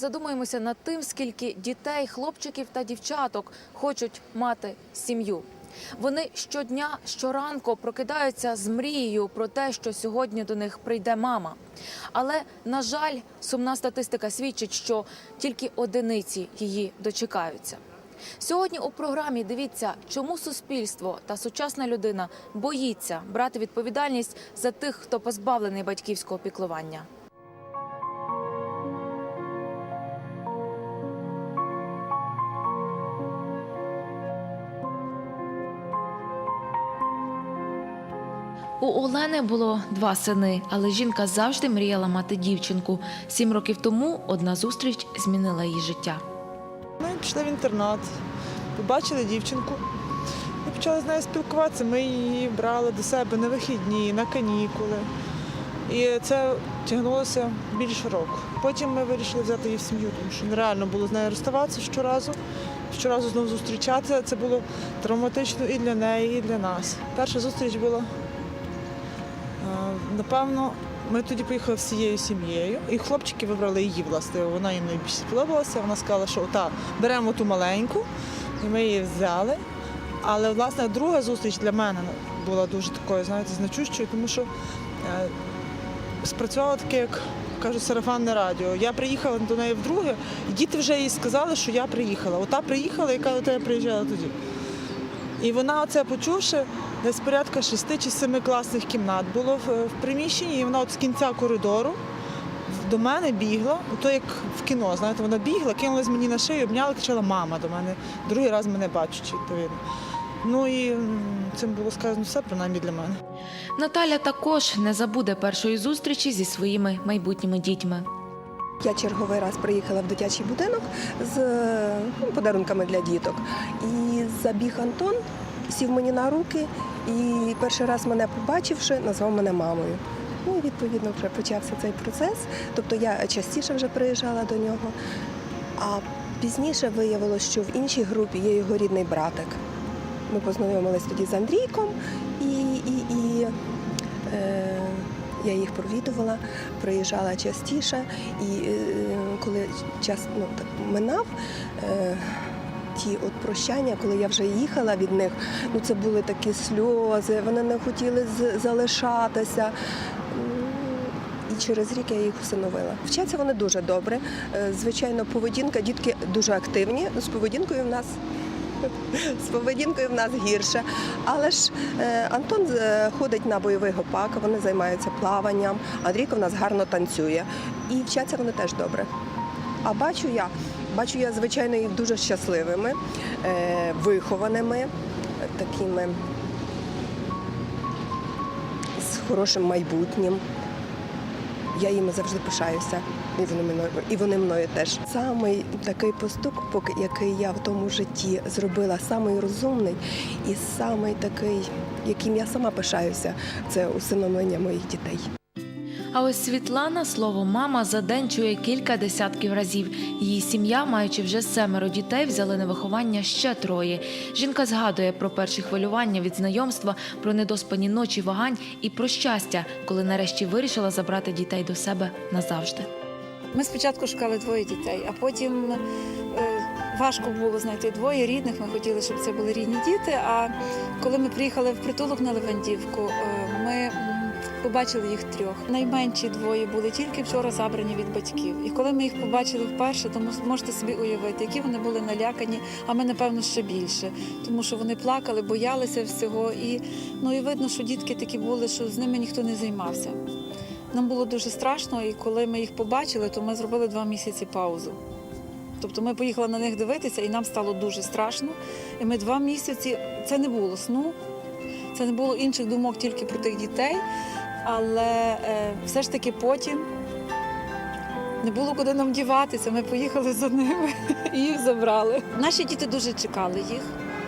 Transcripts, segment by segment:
Задумуємося над тим, скільки дітей, хлопчиків та дівчаток хочуть мати сім'ю? Вони щодня, щоранку прокидаються з мрією про те, що сьогодні до них прийде мама. Але на жаль, сумна статистика свідчить, що тільки одиниці її дочекаються. Сьогодні у програмі дивіться, чому суспільство та сучасна людина боїться брати відповідальність за тих, хто позбавлений батьківського піклування. У Олени було два сини, але жінка завжди мріяла мати дівчинку. Сім років тому одна зустріч змінила її життя. Ми пішли в інтернат, побачили дівчинку і почали з нею спілкуватися. Ми її брали до себе на вихідні, на канікули. І це тягнулося більше року. Потім ми вирішили взяти її в сім'ю, тому що нереально було з нею розставатися щоразу. Щоразу знову зустрічатися. Це було травматично і для неї, і для нас. Перша зустріч була, напевно, ми тоді поїхали всією сім'єю, і хлопчики вибрали її, власне. Вона їм найбільше сподобалася. Вона сказала, що та, беремо ту маленьку, і ми її взяли. Але власне друга зустріч для мене була дуже такою, знаєте, значущою, тому що е, спрацювало таке, як кажуть, сарафанне радіо. Я приїхала до неї вдруге, і діти вже їй сказали, що я приїхала. Ота приїхала, яка до тебе приїжджала тоді. І вона оце почувши, десь порядка шести чи семи класних кімнат було в, приміщенні, і вона от з кінця коридору до мене бігла, то як в кіно, знаєте, вона бігла, кинулась мені на шию, обняла, кричала мама до мене. Другий раз мене бачучи, відповідно. Ну і цим було сказано все, принаймні для мене. Наталя також не забуде першої зустрічі зі своїми майбутніми дітьми. Я черговий раз приїхала в дитячий будинок з ну, подарунками для діток. І забіг Антон, сів мені на руки і перший раз мене побачивши, назвав мене мамою. Ну і відповідно вже почався цей процес. Тобто я частіше вже приїжджала до нього. А пізніше виявилося, що в іншій групі є його рідний братик. Ми познайомились тоді з Андрійком і, і, і е, я їх провідувала, приїжджала частіше. І е, коли час ну, так минав, е, ті от прощання, коли я вже їхала від них, ну це були такі сльози, вони не хотіли залишатися. І через рік я їх усиновила. Вчаться вони дуже добре. Е, Звичайно, поведінка, дітки дуже активні. З поведінкою в нас з поведінкою в нас гірше. Але ж е, Антон е, ходить на бойовий гопак, вони займаються плаванням. Андрійко в нас гарно танцює. І вчаться вони теж добре. А бачу я, бачу я, звичайно, їх дуже щасливими, е, вихованими, такими з хорошим майбутнім. Я їми завжди пишаюся, і вони мною, і вони мною теж. Самий такий поступок, який я в тому житті зробила, самий розумний і самий такий, яким я сама пишаюся, це усиновлення моїх дітей. А ось Світлана слово мама за день чує кілька десятків разів. Її сім'я, маючи вже семеро дітей, взяли на виховання ще троє. Жінка згадує про перші хвилювання від знайомства, про недоспані ночі вагань і про щастя, коли нарешті вирішила забрати дітей до себе назавжди. Ми спочатку шукали двоє дітей, а потім е, важко було знайти двоє рідних. Ми хотіли, щоб це були рідні діти. А коли ми приїхали в притулок на Левандівку, е, ми побачили їх трьох. Найменші двоє були тільки вчора забрані від батьків. І коли ми їх побачили вперше, то можете собі уявити, які вони були налякані, а ми, напевно, ще більше. Тому що вони плакали, боялися всього. І, ну, і видно, що дітки такі були, що з ними ніхто не займався. Нам було дуже страшно, і коли ми їх побачили, то ми зробили два місяці паузу. Тобто ми поїхали на них дивитися, і нам стало дуже страшно. І ми два місяці це не було сну, це не було інших думок тільки про тих дітей. Але е, все ж таки потім не було куди нам діватися. Ми поїхали за ними і їх забрали. Наші діти дуже чекали їх.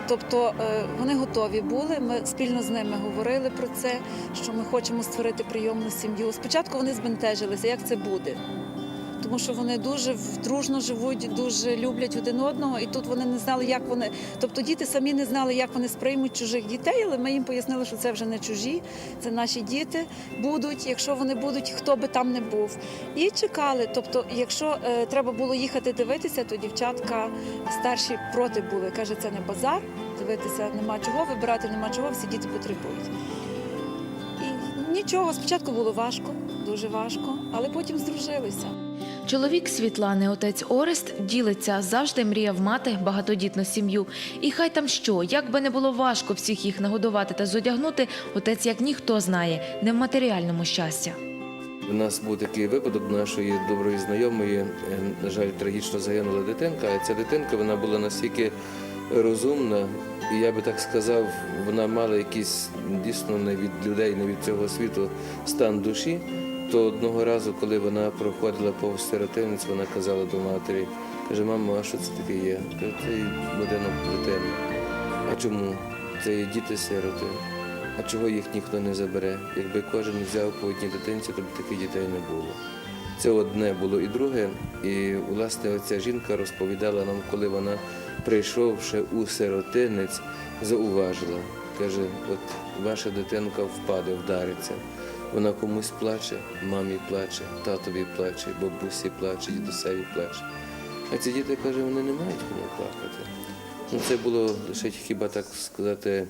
Тобто е, вони готові були. Ми спільно з ними говорили про це, що ми хочемо створити прийомну сім'ю. Спочатку вони збентежилися, як це буде. Тому що вони дуже дружно живуть, дуже люблять один одного, і тут вони не знали, як вони. Тобто діти самі не знали, як вони сприймуть чужих дітей, але ми їм пояснили, що це вже не чужі, це наші діти будуть, якщо вони будуть, хто би там не був. І чекали. Тобто, якщо е, треба було їхати дивитися, то дівчатка старші проти були. Каже, це не базар, дивитися нема чого, вибирати нема чого, всі діти потребують. І нічого, спочатку було важко, дуже важко, але потім здружилися. Чоловік Світлани, отець Орест, ділиться, завжди мріяв мати багатодітну сім'ю. І хай там що, як би не було важко всіх їх нагодувати та зодягнути, отець як ніхто знає, не в матеріальному щастя. У нас був такий випадок нашої доброї знайомої, е, на жаль, трагічно загинула дитинка. А ця дитинка вона була настільки розумна, і я би так сказав, вона мала якийсь дійсно не від людей, не від цього світу стан душі. То одного разу, коли вона проходила повз сиротинець, вона казала до матері, каже, мамо, а що це таке є? Це будинок дитини. А чому? Це є діти-сироти. А чого їх ніхто не забере? Якби кожен взяв по одній дитинці, то б таких дітей не було. Це одне було. І друге, і власне оця жінка розповідала нам, коли вона, прийшовши у сиротинець, зауважила. Каже, от ваша дитинка впаде, вдариться. Вона комусь плаче, мамі плаче, татові плаче, бабусі плаче, дідусеві плаче. А ці діти, каже, вони не мають кому плакати. Ну, це було лише хіба так сказати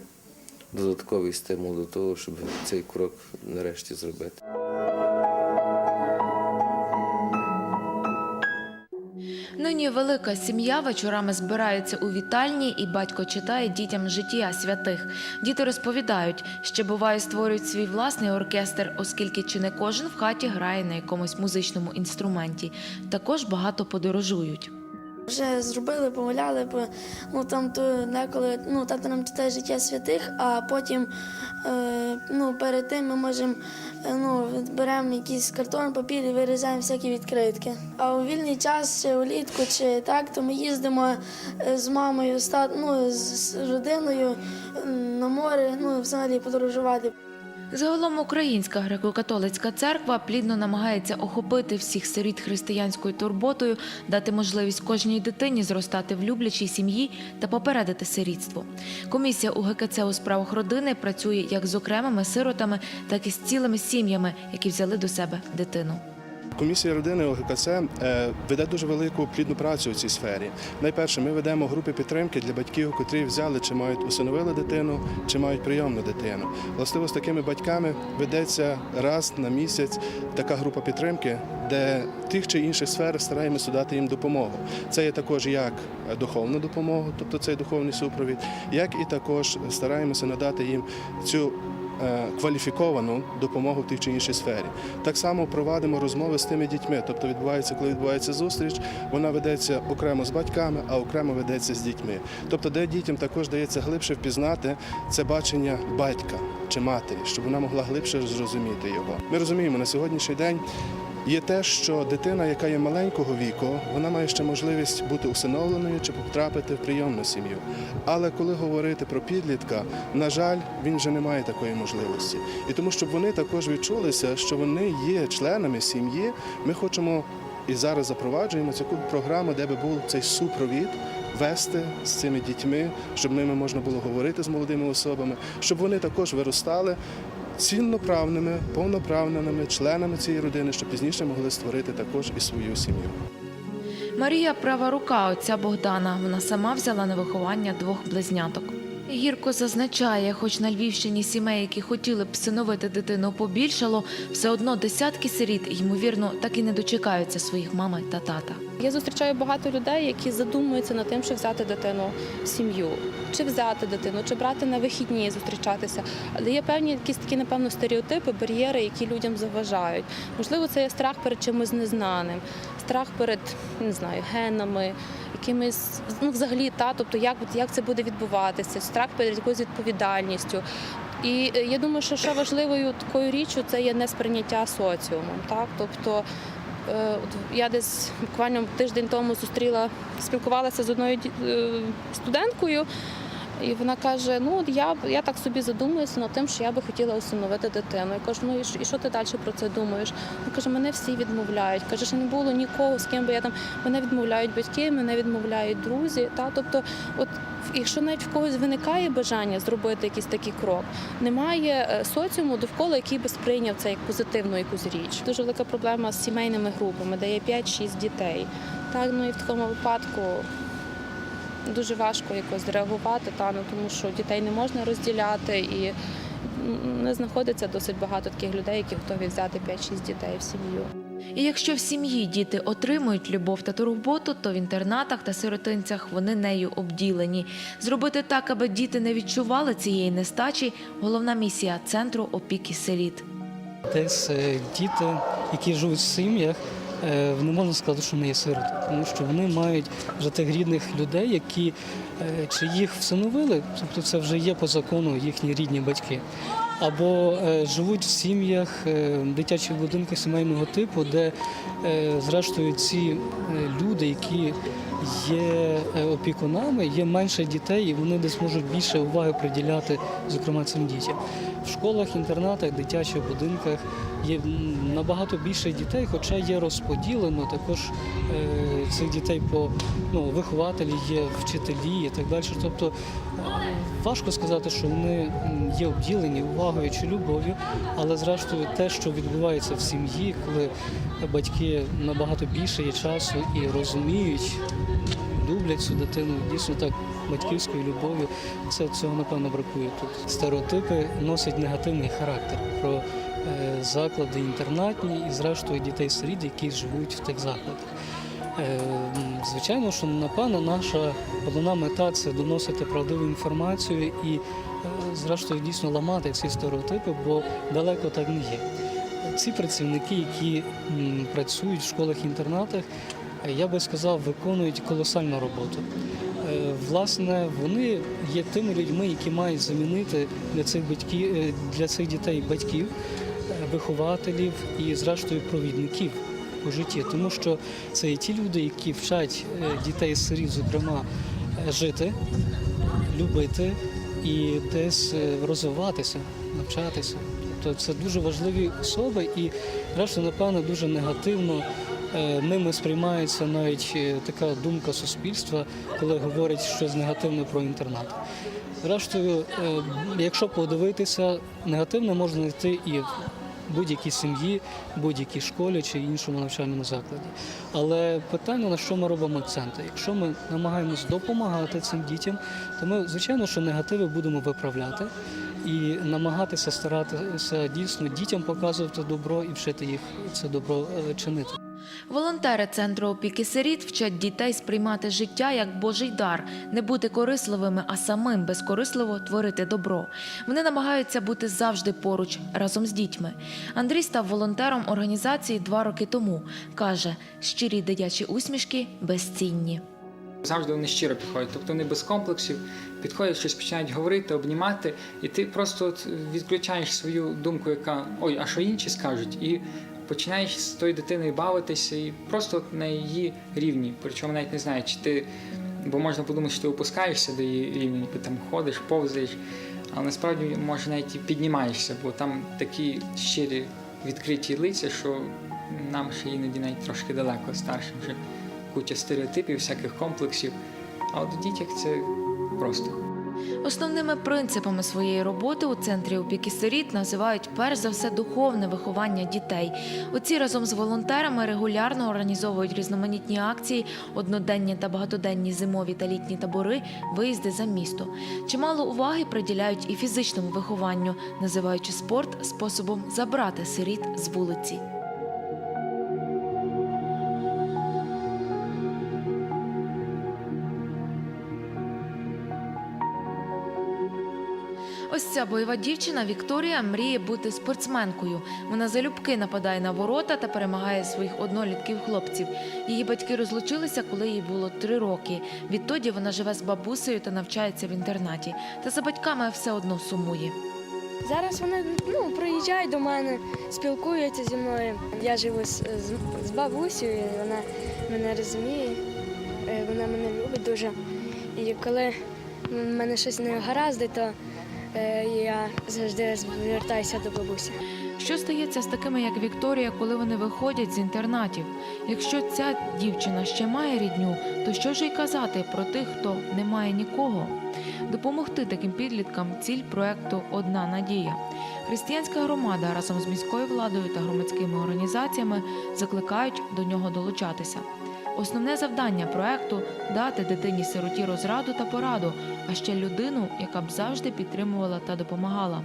додатковий стимул до того, щоб цей крок нарешті зробити. Нині велика сім'я вечорами збирається у вітальні, і батько читає дітям життя святих. Діти розповідають, що буває створюють свій власний оркестр, оскільки чи не кожен в хаті грає на якомусь музичному інструменті. Також багато подорожують. Вже зробили, помиляли, ну там то деколи ну тато нам читає життя святих, а потім е, ну перед тим ми можемо е, ну беремо якийсь картон, папір і вирізаємо всякі відкритки. А у вільний час чи улітку, чи так, то ми їздимо е, з мамою, з ну, з родиною на море, ну взагалі подорожувати. Загалом Українська греко-католицька церква плідно намагається охопити всіх сиріт християнською турботою, дати можливість кожній дитині зростати в люблячій сім'ї та попередити сирітство. Комісія УГКЦ у справах родини працює як з окремими сиротами, так і з цілими сім'ями, які взяли до себе дитину. Комісія родини ОГКЦ е, веде дуже велику плідну працю у цій сфері. Найперше, ми ведемо групи підтримки для батьків, котрі взяли чи мають усиновили дитину, чи мають прийомну дитину. Властиво з такими батьками ведеться раз на місяць така група підтримки, де тих чи інших сферах стараємося дати їм допомогу. Це є також як духовна допомога, тобто цей духовний супровід, як і також стараємося надати їм цю кваліфіковану допомогу в тій чи іншій сфері. Так само проводимо розмови з тими дітьми. Тобто відбувається, коли відбувається зустріч, вона ведеться окремо з батьками, а окремо ведеться з дітьми. Тобто, де дітям також дається глибше впізнати це бачення батька чи матері, щоб вона могла глибше зрозуміти його. Ми розуміємо на сьогоднішній день. Є те, що дитина, яка є маленького віку, вона має ще можливість бути усиновленою чи потрапити в прийомну сім'ю. Але коли говорити про підлітка, на жаль, він вже не має такої можливості. І тому, щоб вони також відчулися, що вони є членами сім'ї, ми хочемо і зараз запроваджуємо цю програму, де би був цей супровід. Вести з цими дітьми, щоб ними можна було говорити з молодими особами, щоб вони також виростали цінноправними, повноправними членами цієї родини, щоб пізніше могли створити також і свою сім'ю. Марія права рука отця Богдана. Вона сама взяла на виховання двох близняток. Гірко зазначає, хоч на Львівщині сімей, які хотіли б всиновити дитину, побільшало, все одно десятки сиріт, ймовірно, так і не дочекаються своїх мами та тата. Я зустрічаю багато людей, які задумуються над тим, що взяти дитину в сім'ю, чи взяти дитину, чи брати на вихідні, зустрічатися. Але є певні якісь такі, напевно, стереотипи, бар'єри, які людям заважають. Можливо, це є страх перед чимось незнаним, страх перед не знаю, генами, якимись ну, взагалі та, тобто як, як це буде відбуватися, страх перед якоюсь відповідальністю. І е, я думаю, що ще важливою такою річчю це є несприйняття соціумом. Так? Тобто Е, Я десь буквально тиждень тому зустріла, спілкувалася з одною е, студенткою, І вона каже: Ну я я так собі задумуюся над тим, що я би хотіла усиновити дитину. Я кажу, ну і що, і що ти далі про це думаєш? Вона каже, мене всі відмовляють. Каже, що не було нікого, з ким би я там мене відмовляють батьки, мене відмовляють друзі. Та тобто, от якщо навіть в когось виникає бажання зробити якийсь такий крок, немає е, соціуму довкола, який би сприйняв це як позитивну якусь річ. Дуже велика проблема з сімейними групами, де є 5-6 дітей. Так, ну і в такому випадку дуже важко якось реагувати, та ну тому що дітей не можна розділяти і не знаходиться досить багато таких людей, які готові взяти 5-6 дітей в сім'ю. І якщо в сім'ї діти отримують любов та турботу, то в інтернатах та сиротинцях вони нею обділені. Зробити так, аби діти не відчували цієї нестачі головна місія центру опіки сиріт. Десь е, діти, які живуть в сім'ях, не можна сказати, що вони є сироти, тому що вони мають вже тих рідних людей, які е, чи їх всиновили, тобто це вже є по закону їхні рідні батьки, або е, живуть в сім'ях, е, дитячих будинках сімейного типу, де зрештою ці люди, які є опікунами, є менше дітей, і вони десь можуть більше уваги приділяти, зокрема цим дітям. В школах, інтернатах, дитячих будинках є набагато більше дітей, хоча є розподілено також е, цих дітей по ну, вихователі, є вчителі і так далі. Тобто е, важко сказати, що вони є обділені увагою чи любов'ю, але зрештою те, що відбувається в сім'ї, коли батьки набагато більше є часу і розуміють, люблять цю дитину, дійсно так батьківською любов'ю. Це цього напевно бракує тут. Стереотипи носять негативний характер про е, заклади інтернатні і, зрештою, дітей-сиріт, які живуть в тих закладах. Е, Звичайно, що напевно наша головна мета це доносити правдиву інформацію і, е, зрештою, дійсно ламати ці стереотипи, бо далеко так не є. Ці працівники, які працюють в школах-інтернатах, я би сказав, виконують колосальну роботу. Власне, вони є тими людьми, які мають замінити для цих батьків е, для цих дітей батьків, е, вихователів і, зрештою, провідників у житті, тому що це і ті люди, які вчать е, дітей сиріт, зокрема, е, жити, любити і десь розвиватися, навчатися. Тобто це дуже важливі особи, і зрештою, напевно, дуже негативно ними сприймається навіть е, така думка суспільства, коли говорять щось негативне про інтернат. Зрештою, е, якщо подивитися, негативне можна знайти і в будь-якій сім'ї, будь-якій школі чи іншому навчальному закладі. Але питання, на що ми робимо акценти? Якщо ми намагаємось допомагати цим дітям, то ми, звичайно, що негативи будемо виправляти і намагатися старатися дійсно дітям показувати добро і вчити їх це добро е, чинити. Волонтери центру опіки сиріт вчать дітей сприймати життя як Божий дар, не бути корисливими, а самим безкорисливо творити добро. Вони намагаються бути завжди поруч разом з дітьми. Андрій став волонтером організації два роки тому. каже, щирі дитячі усмішки безцінні. Завжди вони щиро підходять, тобто вони без комплексів підходять, щось починають говорити, обнімати, і ти просто от відключаєш свою думку, яка ой, а що інші скажуть, і починаєш з тою дитиною бавитися і просто от на її рівні. Причому навіть не знаю, чи ти, бо можна подумати, що ти опускаєшся до її рівня, ніби там ходиш, повзаєш, але насправді може навіть і піднімаєшся, бо там такі щирі відкриті лиця, що нам ще іноді навіть трошки далеко старшим вже куча стереотипів, всяких комплексів. А от в дітях це просто. Основними принципами своєї роботи у центрі опіки сиріт називають перш за все духовне виховання дітей. Оці разом з волонтерами регулярно організовують різноманітні акції, одноденні та багатоденні зимові та літні табори, виїзди за місто. Чимало уваги приділяють і фізичному вихованню, називаючи спорт способом забрати сиріт з вулиці. Ось ця бойова дівчина Вікторія мріє бути спортсменкою. Вона залюбки нападає на ворота та перемагає своїх однолітків хлопців. Її батьки розлучилися, коли їй було три роки. Відтоді вона живе з бабусею та навчається в інтернаті. Та за батьками все одно сумує. Зараз вони ну, приїжджають до мене, спілкуються зі мною. Я живу з, з, з бабусею, і вона мене розуміє, е, вона мене любить дуже. І коли в мене щось не гаразд, то я завжди звертаюся до бабусі. Що стається з такими, як Вікторія, коли вони виходять з інтернатів? Якщо ця дівчина ще має рідню, то що ж й казати про тих, хто не має нікого? Допомогти таким підліткам ціль проекту Одна надія. Християнська громада разом з міською владою та громадськими організаціями закликають до нього долучатися. Основне завдання проекту дати дитині сироті розраду та пораду, а ще людину, яка б завжди підтримувала та допомагала.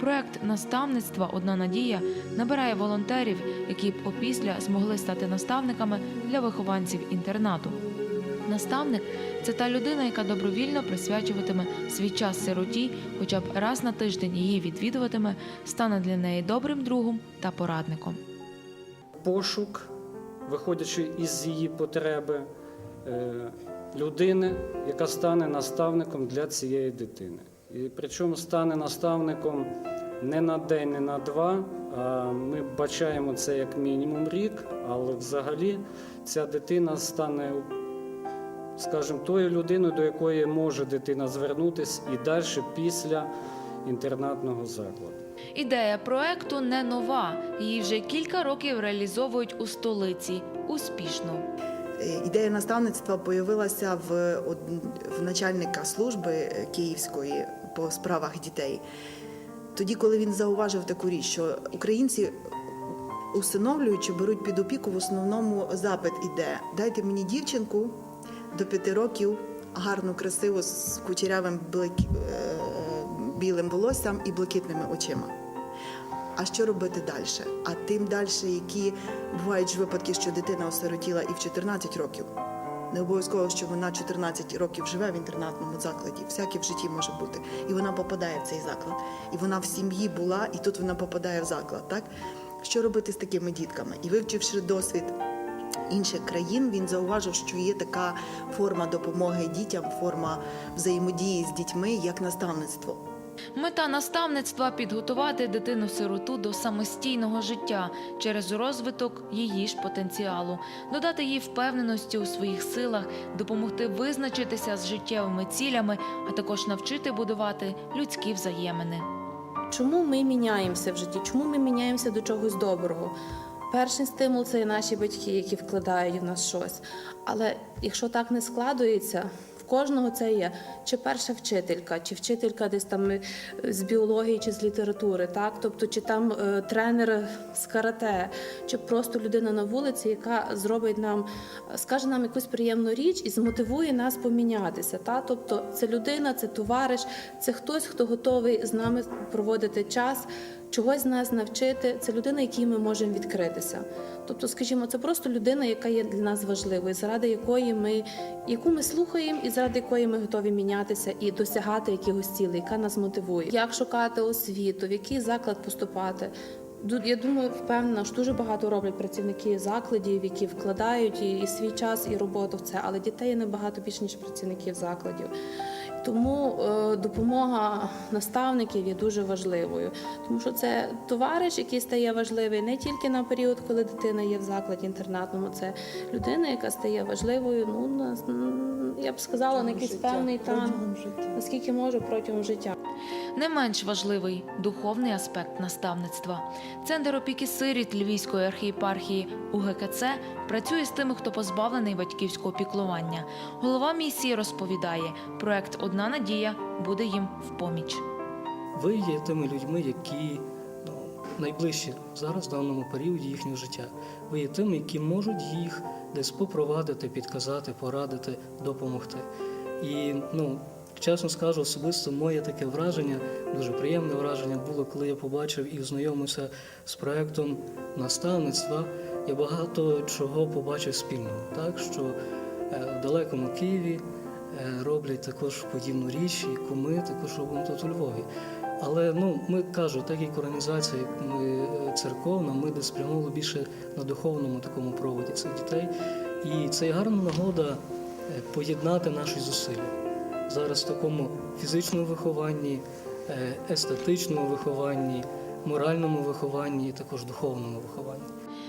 Проект наставництва Одна надія набирає волонтерів, які б опісля змогли стати наставниками для вихованців інтернату. Наставник це та людина, яка добровільно присвячуватиме свій час сироті, хоча б раз на тиждень її відвідуватиме, стане для неї добрим другом та порадником. пошук, виходячи із її потреби, е, людини, яка стане наставником для цієї дитини. І причому стане наставником не на день, не на два. А ми бачаємо це як мінімум рік, але взагалі ця дитина стане, скажімо, тою людиною, до якої може дитина звернутися і далі після інтернатного закладу. Ідея проекту не нова. Її вже кілька років реалізовують у столиці успішно. Е, Ідея наставництва появилася в, в начальника служби е, київської по справах дітей. Тоді, коли він зауважив таку річ, що українці усиновлюючи беруть під опіку в основному запит іде дайте мені дівчинку до п'яти років, гарну, красиву, з кучерявим е, білим волоссям і блакитними очима. А що робити далі? А тим далі, які бувають ж випадки, що дитина осиротіла і в 14 років. Не обов'язково, що вона 14 років живе в інтернатному закладі. Всяке в житті може бути. І вона попадає в цей заклад. І вона в сім'ї була, і тут вона попадає в заклад. Так? Що робити з такими дітками? І вивчивши досвід інших країн, він зауважив, що є така форма допомоги дітям, форма взаємодії з дітьми, як наставництво. Мета наставництва підготувати дитину-сироту до самостійного життя через розвиток її ж потенціалу, додати їй впевненості у своїх силах, допомогти визначитися з життєвими цілями, а також навчити будувати людські взаємини. Чому ми міняємося в житті? Чому ми міняємося до чогось доброго? Перший стимул це наші батьки, які вкладають в нас щось. Але якщо так не складується, кожного це є чи перша вчителька, чи вчителька десь там е, з біології чи з літератури, так тобто, чи там е, тренер з карате, чи просто людина на вулиці, яка зробить нам, скаже нам якусь приємну річ і змотивує нас помінятися. Та? Тобто це людина, це товариш, це хтось, хто готовий з нами проводити час, чогось з нас навчити. Це людина, якій ми можемо відкритися. Тобто, скажімо, це просто людина, яка є для нас важливою, заради якої ми, яку ми слухаємо, і заради якої ми готові мінятися і досягати якихось цілей, яка нас мотивує. Як шукати освіту, в який заклад поступати. Я думаю, впевнена, що дуже багато роблять працівники закладів, які вкладають і свій час, і роботу в це, але дітей є набагато більше, ніж працівників закладів. Тому е, допомога наставників є дуже важливою, тому що це товариш, який стає важливий не тільки на період, коли дитина є в закладі інтернатному, це людина, яка стає важливою. Ну на я б сказала, на якийсь певний там життя. наскільки може протягом життя. Не менш важливий духовний аспект наставництва. Центр опіки сиріт Львівської архієпархії УГКЦ працює з тими, хто позбавлений батьківського піклування. Голова місії розповідає, проект Одна надія буде їм в поміч. Ви є тими людьми, які ну, найближчі зараз в даному періоді їхнього життя. Ви є тими, які можуть їх десь попровадити, підказати, порадити, допомогти. І ну, чесно скажу, особисто моє таке враження, дуже приємне враження було, коли я побачив і ознайомився з проектом наставництва. Я багато чого побачив спільного, так що е, в далекому Києві роблять також подібну річ, яку ми також робимо тут у Львові. Але ну ми кажу, так як організація, як ми е, церковна, ми десь спрямовували більше на духовному такому проводі цих дітей. І це гарна нагода е, поєднати наші зусилля зараз в такому фізичному вихованні, е, естетичному вихованні, моральному вихованні і також духовному вихованні.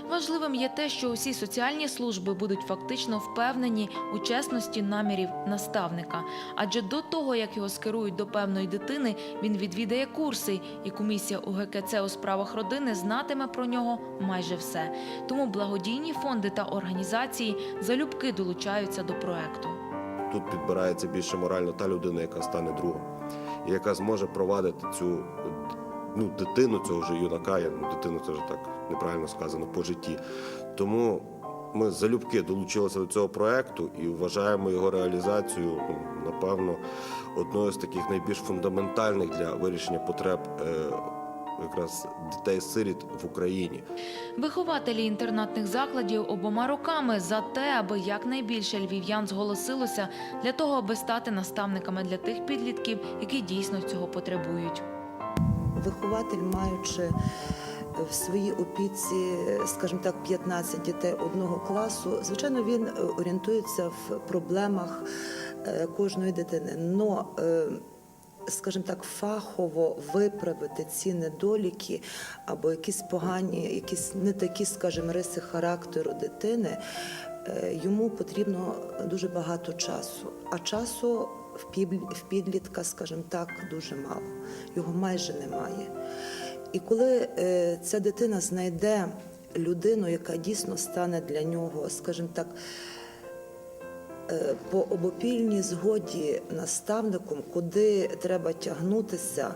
Важливим є те, що усі соціальні служби будуть фактично впевнені у чесності намірів наставника. Адже до того, як його скерують до певної дитини, він відвідає курси, і комісія УГКЦ у справах родини знатиме про нього майже все. Тому благодійні фонди та організації залюбки долучаються до проекту. Тут підбирається більше морально та людина, яка стане другом, і яка зможе провадити цю ну, дитину, цього вже юнака, я, ну, дитину це вже так неправильно сказано по житті. Тому ми залюбки долучилися до цього проекту і вважаємо його реалізацію, ну, напевно, одною з таких найбільш фундаментальних для вирішення потреб е, якраз дітей-сиріт в Україні. Вихователі інтернатних закладів обома руками за те, аби якнайбільше львів'ян зголосилося для того, аби стати наставниками для тих підлітків, які дійсно цього потребують. Вихователь, маючи в своїй опіці, скажімо так, 15 дітей одного класу, звичайно, він е, орієнтується в проблемах е, кожної дитини. Но, е, скажімо так, фахово виправити ці недоліки або якісь погані, якісь не такі, скажімо, риси характеру дитини, е, йому потрібно дуже багато часу. А часу в підлітка, скажімо так, дуже мало. Його майже немає. І коли е, ця дитина знайде людину, яка дійсно стане для нього, скажімо так, е, по обопільній згоді наставником, куди треба тягнутися,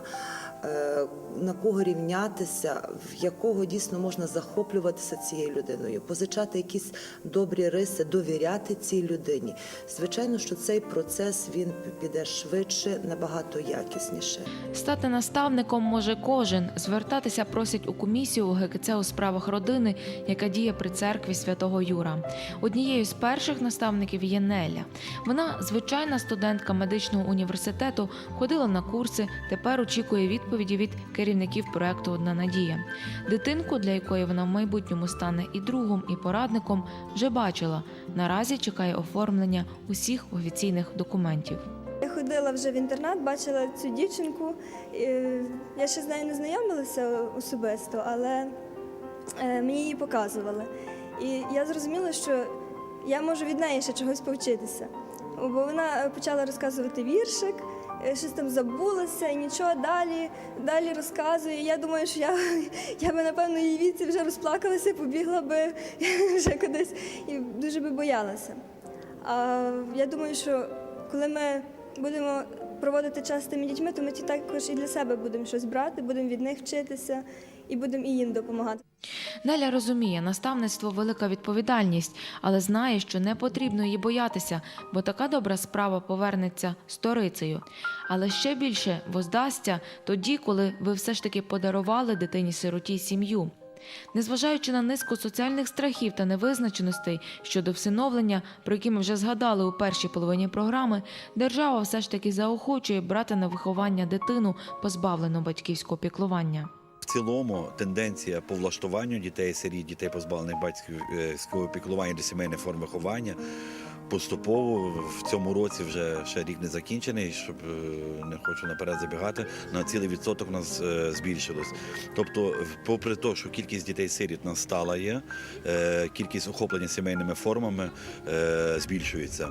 на кого рівнятися, в якого дійсно можна захоплюватися цією людиною, позичати якісь добрі риси, довіряти цій людині. Звичайно, що цей процес він піде швидше, набагато якісніше. Стати наставником може кожен. Звертатися просять у комісію УГКЦ у справах родини, яка діє при церкві святого Юра. Однією з перших наставників є Неля. Вона звичайна студентка медичного університету, ходила на курси. Тепер очікує відповіді від керівників проекту Одна надія. Дитинку, для якої вона в майбутньому стане і другом, і порадником, вже бачила. Наразі чекає оформлення усіх офіційних документів. Я ходила вже в інтернат, бачила цю дівчинку. Е, Я ще з нею не знайомилася особисто, але е, мені її показували. І я зрозуміла, що я можу від неї ще чогось повчитися. Бо вона почала розказувати віршик, е, щось там забулося і нічого далі, далі розказує. Я думаю, що я, я би, напевно, її віці вже розплакалася, побігла би вже кудись і дуже би боялася. А я думаю, що коли ми будемо проводити час з тими дітьми, то ми також і для себе будемо щось брати, будемо від них вчитися і будемо і їм допомагати. Неля розуміє, наставництво велика відповідальність, але знає, що не потрібно її боятися, бо така добра справа повернеться сторицею. Але ще більше воздасться тоді, коли ви все ж таки подарували дитині сироті сім'ю. Незважаючи на низку соціальних страхів та невизначеностей щодо всиновлення, про які ми вже згадали у першій половині програми, держава все ж таки заохочує брати на виховання дитину, позбавлену батьківського піклування. Цілому тенденція по влаштуванню дітей сиріт, дітей позбавлених батьківського піклування до сімейної форми виховання поступово в цьому році вже ще рік не закінчений, щоб е, не хочу наперед забігати. На цілий відсоток у нас е, збільшилось. Тобто, попри те, що кількість дітей сиріт нас стала є, е, кількість охоплення сімейними формами е, збільшується.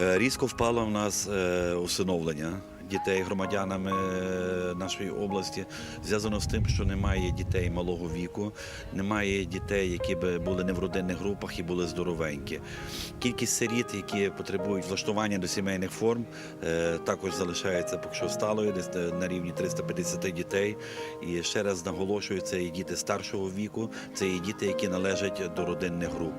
Е, Різко впало в нас е, усиновлення дітей громадянами е, нашої області. Зв'язано з тим, що немає дітей малого віку, немає дітей, які би були не в родинних групах і були здоровенькі. Кількість сиріт, які потребують влаштування до сімейних форм, е, також залишається поки що сталою, десь е, на рівні 350 дітей. І ще раз наголошую, це і діти старшого віку, це і діти, які належать до родинних груп.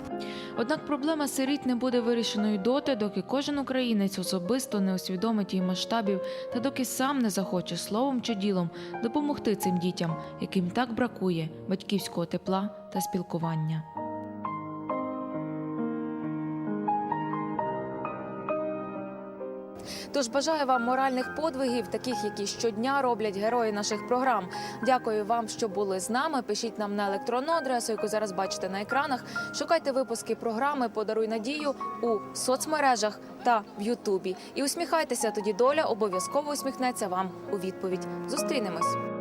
Однак проблема сиріт не буде вирішеною доти, доки кожен українець особисто не усвідомить її масштабів та доки сам не захоче словом чи ділом допомогти цим дітям, яким так бракує батьківського тепла та спілкування. Тож бажаю вам моральних подвигів, таких, які щодня роблять герої наших програм. Дякую вам, що були з нами. Пишіть нам на електронну адресу, яку зараз бачите на екранах. Шукайте випуски програми Подаруй надію у соцмережах та в Ютубі. І усміхайтеся, тоді доля обов'язково усміхнеться вам у відповідь. Зустрінемось.